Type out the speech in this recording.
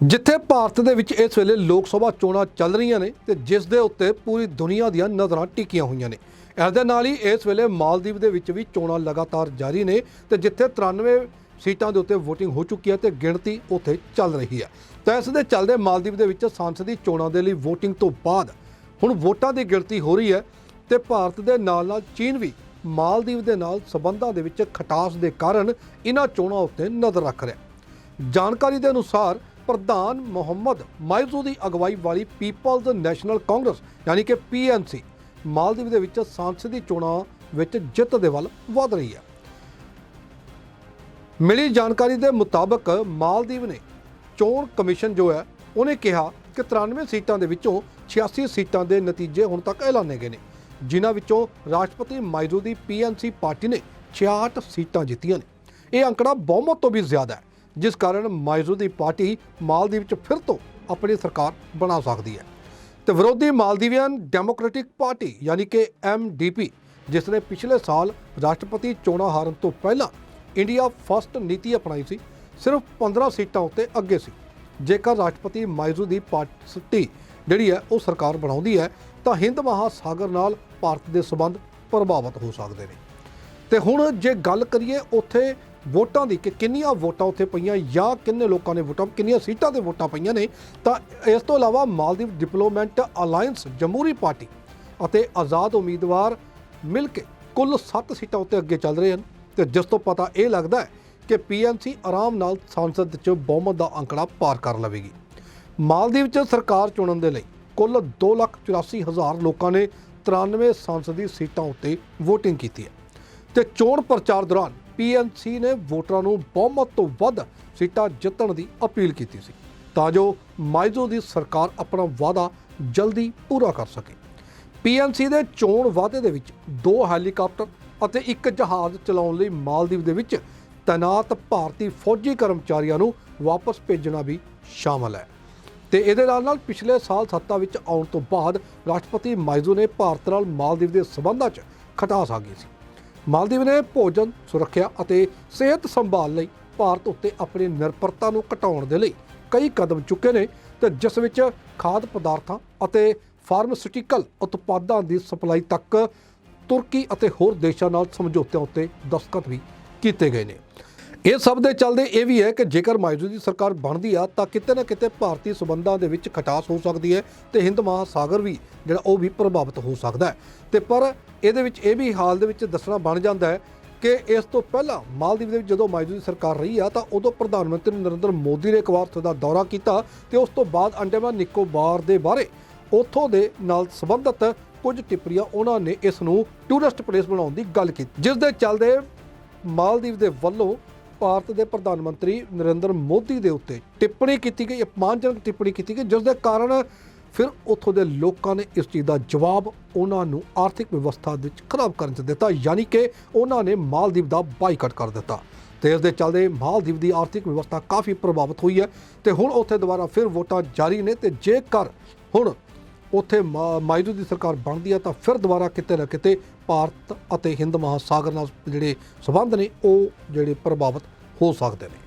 ਜਿੱਥੇ ਭਾਰਤ ਦੇ ਵਿੱਚ ਇਸ ਵੇਲੇ ਲੋਕ ਸਭਾ ਚੋਣਾਂ ਚੱਲ ਰਹੀਆਂ ਨੇ ਤੇ ਜਿਸ ਦੇ ਉੱਤੇ ਪੂਰੀ ਦੁਨੀਆ ਦੀਆਂ ਨਜ਼ਰਾਂ ਟਿਕੀਆਂ ਹੋਈਆਂ ਨੇ। ਇਸ ਦੇ ਨਾਲ ਹੀ ਇਸ ਵੇਲੇ ਮਾਲਦੀਵ ਦੇ ਵਿੱਚ ਵੀ ਚੋਣਾਂ ਲਗਾਤਾਰ ਜਾਰੀ ਨੇ ਤੇ ਜਿੱਥੇ 93 ਸੀਟਾਂ ਦੇ ਉੱਤੇ VOTING ਹੋ ਚੁੱਕੀ ਹੈ ਤੇ ਗਿਣਤੀ ਉੱਥੇ ਚੱਲ ਰਹੀ ਹੈ। ਤਾਂ ਇਸ ਦੇ ਚੱਲਦੇ ਮਾਲਦੀਵ ਦੇ ਵਿੱਚ ਸੰਸਦੀ ਚੋਣਾਂ ਦੇ ਲਈ VOTING ਤੋਂ ਬਾਅਦ ਹੁਣ ਵੋਟਾਂ ਦੀ ਗਿਣਤੀ ਹੋ ਰਹੀ ਹੈ ਤੇ ਭਾਰਤ ਦੇ ਨਾਲ ਨਾਲ ਚੀਨ ਵੀ ਮਾਲਦੀਵ ਦੇ ਨਾਲ ਸਬੰਧਾਂ ਦੇ ਵਿੱਚ ਖਟਾਸ ਦੇ ਕਾਰਨ ਇਹਨਾਂ ਚੋਣਾਂ ਉੱਤੇ ਨਜ਼ਰ ਰੱਖ ਰਿਹਾ ਜਾਣਕਾਰੀ ਦੇ ਅਨੁਸਾਰ ਪ੍ਰਧਾਨ ਮੁਹੰਮਦ ਮਾਇਜ਼ੂ ਦੀ ਅਗਵਾਈ ਵਾਲੀ ਪੀਪਲਜ਼ ਨੈਸ਼ਨਲ ਕਾਂਗਰਸ, ਯਾਨੀ ਕਿ ਪੀਐਨਸੀ ਮਾਲਦੀਵ ਦੇ ਵਿੱਚ ਸੰਸਦੀ ਚੋਣਾਂ ਵਿੱਚ ਜਿੱਤ ਦੇ ਵੱਲ ਵਧ ਰਹੀ ਹੈ। ਮਿਲੀ ਜਾਣਕਾਰੀ ਦੇ ਮੁਤਾਬਕ ਮਾਲਦੀਵ ਨੇ ਚੋਣ ਕਮਿਸ਼ਨ ਜੋ ਹੈ, ਉਹਨੇ ਕਿਹਾ ਕਿ 93 ਸੀਟਾਂ ਦੇ ਵਿੱਚੋਂ 86 ਸੀਟਾਂ ਦੇ ਨਤੀਜੇ ਹੁਣ ਤੱਕ ਐਲਾਨੇ ਗਏ ਨੇ, ਜਿਨ੍ਹਾਂ ਵਿੱਚੋਂ ਰਾਸ਼ਟਰਪਤੀ ਮਾਇਜ਼ੂ ਦੀ ਪੀਐਨਸੀ ਪਾਰਟੀ ਨੇ 66 ਸੀਟਾਂ ਜਿੱਤੀਆਂ ਨੇ। ਇਹ ਅੰਕੜਾ ਬਹੁਮਤ ਤੋਂ ਵੀ ਜ਼ਿਆਦਾ ਹੈ। ਜਿਸ ਕਾਰਨ ਮਾਇਜ਼ੂ ਦੀ ਪਾਰਟੀ ਮਾਲਦੀਵ 'ਚ ਫਿਰ ਤੋਂ ਆਪਣੀ ਸਰਕਾਰ ਬਣਾ ਸਕਦੀ ਹੈ। ਤੇ ਵਿਰੋਧੀ ਮਾਲਦੀਵੀਅਨ ਡੈਮੋਕ੍ਰੈਟਿਕ ਪਾਰਟੀ ਯਾਨੀ ਕਿ ਐਮਡੀਪੀ ਜਿਸ ਨੇ ਪਿਛਲੇ ਸਾਲ ਰਾਸ਼ਟਰਪਤੀ ਚੋਣਾਂ ਹਾਰਨ ਤੋਂ ਪਹਿਲਾਂ ਇੰਡੀਆ ਫਸਟ ਨੀਤੀ ਅਪਣਾਈ ਸੀ, ਸਿਰਫ 15 ਸੀਟਾਂ ਉੱਤੇ ਅੱਗੇ ਸੀ। ਜੇਕਰ ਰਾਸ਼ਟਰਪਤੀ ਮਾਇਜ਼ੂ ਦੀ ਪਾਰਟੀ ਜਿਹੜੀ ਹੈ ਉਹ ਸਰਕਾਰ ਬਣਾਉਂਦੀ ਹੈ, ਤਾਂ ਹਿੰਦ ਮਹਾਸਾਗਰ ਨਾਲ ਭਾਰਤ ਦੇ ਸਬੰਧ ਪ੍ਰਭਾਵਿਤ ਹੋ ਸਕਦੇ ਨੇ। ਤੇ ਹੁਣ ਜੇ ਗੱਲ ਕਰੀਏ ਉੱਥੇ ਵੋਟਾਂ ਦੀ ਕਿ ਕਿੰਨੀਆਂ ਵੋਟਾਂ ਉੱਥੇ ਪਈਆਂ ਜਾਂ ਕਿੰਨੇ ਲੋਕਾਂ ਨੇ ਵੋਟਾਂ ਕਿੰਨੀਆਂ ਸੀਟਾਂ ਤੇ ਵੋਟਾਂ ਪਈਆਂ ਨੇ, ਤਾਂ ਇਸ ਤੋਂ ਇਲਾਵਾ Maldives development alliance Jumhooree party ਅਤੇ ਆਜ਼ਾਦ ਉਮੀਦਵਾਰ ਮਿਲ ਕੇ ਕੁੱਲ 7 ਸੀਟਾਂ ਉੱਤੇ ਅੱਗੇ ਚੱਲ ਰਹੇ ਹਨ। ਤੇ ਜਿਸ ਤੋਂ ਪਤਾ ਇਹ ਲੱਗਦਾ ਹੈ ਕਿ ਪੀਐਨਸੀ ਆਰਾਮ ਨਾਲ ਸੰਸਦ 'ਚ ਬਹੁਮਤ ਦਾ ਅੰਕੜਾ ਪਾਰ ਕਰ ਲਵੇਗੀ। ਮਾਲਦੀਵ 'ਚ ਸਰਕਾਰ ਚੁਣਨ ਦੇ ਲਈ ਕੁੱਲ 284000 ਲੋਕਾਂ ਨੇ 93 ਸੰਸਦੀ ਸੀਟਾਂ ਉੱਤੇ VOTING ਕੀਤੀ ਹੈ। ਤੇ ਚੋਣ ਪ੍ਰਚਾਰ ਦੌਰਾਨ ਪੀਐਨਸੀ ਨੇ ਵੋਟਰਾਂ ਨੂੰ ਬਹੁਮਤ ਤੋਂ ਵੱਧ ਸੀਟਾਂ ਜਿੱਤਣ ਦੀ ਅਪੀਲ ਕੀਤੀ ਸੀ, ਤਾਂ ਜੋ ਮਾਇਜ਼ੋ ਦੀ ਸਰਕਾਰ ਆਪਣਾ ਵਾਅਦਾ ਜਲਦੀ ਪੂਰਾ ਕਰ ਸਕੇ। ਪੀਐਨਸੀ ਦੇ ਚੋਣ ਵਾਅਦੇ ਦੇ ਵਿੱਚ ਦੋ ਹੈਲੀਕਾਪਟਰ ਅਤੇ ਇੱਕ ਜਹਾਜ਼ ਚਲਾਉਣ ਲਈ ਮਾਲਦੀਵ ਦੇ ਵਿੱਚ ਤੈਨਾਤ ਭਾਰਤੀ ਫੌਜੀ ਕਰਮਚਾਰੀਆਂ ਨੂੰ ਵਾਪਸ ਭੇਜਣਾ ਵੀ ਸ਼ਾਮਲ ਹੈ। ਤੇ ਇਹਦੇ ਨਾਲ ਨਾਲ ਪਿਛਲੇ ਸਾਲ ਸੱਤਾ ਵਿੱਚ ਆਉਣ ਤੋਂ ਬਾਅਦ ਰਾਸ਼ਟਰਪਤੀ ਮਾਇਜ਼ੂ ਨੇ ਭਾਰਤ ਨਾਲ ਮਾਲਦੀਵ ਦੇ ਸਬੰਧਾਂ 'ਚ ਖਟਾਸ ਆ ਗਈ ਸੀ। ਮਾਲਦੀਵ ਨੇ ਭੋਜਨ, ਸੁਰੱਖਿਆ ਅਤੇ ਸਿਹਤ ਸੰਭਾਲ ਲਈ ਭਾਰਤ ਉੱਤੇ ਆਪਣੀ ਨਿਰਭਰਤਾ ਨੂੰ ਘਟਾਉਣ ਦੇ ਲਈ ਕਈ ਕਦਮ ਚੁੱਕੇ ਨੇ ਤੇ ਜਿਸ ਵਿੱਚ ਖਾਦ ਪਦਾਰਥਾਂ ਅਤੇ ਫਾਰਮਾਸਿਊਟੀਕਲ ਉਤਪਾਦਾਂ ਦੀ ਸਪਲਾਈ ਤੱਕ ਤੁਰਕੀ ਅਤੇ ਹੋਰ ਦੇਸ਼ਾਂ ਨਾਲ ਸਮਝੌਤਿਆਂ ਉੱਤੇ ਦਸਤਖਤ ਵੀ ਕੀਤੇ ਗਏ ਨੇ। ਇਹ ਸਭ ਦੇ ਚੱਲਦੇ ਇਹ ਵੀ ਹੈ ਕਿ ਜੇਕਰ ਮਾਇਜ਼ੂ ਦੀ ਸਰਕਾਰ ਬਣਦੀ ਆ, ਤਾਂ ਕਿਤੇ ਨਾ ਕਿਤੇ ਭਾਰਤੀ ਸਬੰਧਾਂ ਦੇ ਵਿੱਚ ਖਟਾਸ ਹੋ ਸਕਦੀ ਹੈ ਤੇ ਹਿੰਦ ਮਹਾਸਾਗਰ ਵੀ ਜਿਹੜਾ ਉਹ ਵੀ ਪ੍ਰਭਾਵਿਤ ਹੋ ਸਕਦਾ ਹੈ। ਤੇ ਪਰ ਇਹਦੇ ਵਿੱਚ ਇਹ ਵੀ ਹਾਲ ਦੇ ਵਿੱਚ ਦੱਸਣਾ ਬਣ ਜਾਂਦਾ ਹੈ ਕਿ ਇਸ ਤੋਂ ਪਹਿਲਾਂ ਮਾਲਦੀਵ ਦੇ ਵਿੱਚ ਜਦੋਂ ਮਾਇਜ਼ੂ ਦੀ ਸਰਕਾਰ ਰਹੀ ਆ, ਤਾਂ ਉਦੋਂ ਪ੍ਰਧਾਨ ਮੰਤਰੀ ਨਰਿੰਦਰ ਮੋਦੀ ਨੇ ਇੱਕ ਵਾਰ ਉੱਥੇ ਦਾ ਦੌਰਾ ਕੀਤਾ ਤੇ ਉਸ ਤੋਂ ਬਾਅਦ ਅੰਡੇਮਾਨ ਨਿਕੋਬਾਰ ਦੇ ਬਾਰੇ ਉੱਥੋਂ ਦੇ ਨਾਲ ਸੰਬੰਧਿਤ ਕੁਝ ਟਿੱਪਣੀਆਂ ਉਹਨਾਂ ਨੇ ਇਸ ਨੂੰ ਟੂਰਿਸਟ ਪਲੇਸ ਬਣਾਉਣ ਦੀ ਗੱਲ ਕੀਤੀ। ਜਿਸ ਦੇ ਚੱਲਦੇ ਮਾਲਦੀਵ ਦੇ ਵੱਲੋਂ ਭਾਰਤ ਦੇ ਪ੍ਰਧਾਨ ਮੰਤਰੀ ਨਰਿੰਦਰ ਮੋਦੀ ਦੇ ਉੱਤੇ ਟਿੱਪਣੀ ਕੀਤੀ ਗਈ, ਅਪਮਾਨਜਨਕ ਟਿੱਪਣੀ ਕੀਤੀ ਗਈ ਜਿਸ ਦੇ ਕਾਰਨ ਫਿਰ ਉੱਥੋਂ ਦੇ ਲੋਕਾਂ ਨੇ ਇਸ ਚੀਜ਼ ਦਾ ਜਵਾਬ ਉਹਨਾਂ ਨੂੰ ਆਰਥਿਕ ਵਿਵਸਥਾ ਦੇ ਵਿੱਚ ਖਰਾਬ ਕਰਨ 'ਚ ਦਿੱਤਾ, ਯਾਨੀ ਕਿ ਉਹਨਾਂ ਨੇ ਮਾਲਦੀਵ ਦਾ ਬਾਈਕਾਟ ਕਰ ਦਿੱਤਾ। ਤੇ ਇਸ ਦੇ ਚੱਲਦੇ ਮਾਲਦੀਵ ਦੀ ਆਰਥਿਕ ਵਿਵਸਥਾ ਕਾਫੀ ਪ੍ਰਭਾਵਿਤ ਹੋਈ ਹੈ ਤੇ ਹੁਣ ਉੱਥੇ ਦੁਬਾਰਾ ਫਿਰ ਵੋਟਾਂ ਜਾਰੀ ਨੇ ਤੇ ਜੇਕਰ ਹੁਣ ਉੱਥੇ ਮਾ- ਮਾਇਦੂ ਦੀ ਸਰਕਾਰ ਬਣਦੀ ਹੈ ਤਾਂ ਫਿਰ ਦੁਬਾਰਾ ਕਿਤੇ ਨਾ ਕਿਤੇ ਭਾਰਤ ਅਤੇ ਹਿੰਦ ਮਹਾਸਾਗਰ ਨਾਲ ਜਿਹੜੇ ਸਬੰਧ ਨੇ, ਉਹ ਜਿਹੜੇ ਪ੍ਰਭਾਵਿਤ ਹੋ ਸਕਦੇ ਨੇ।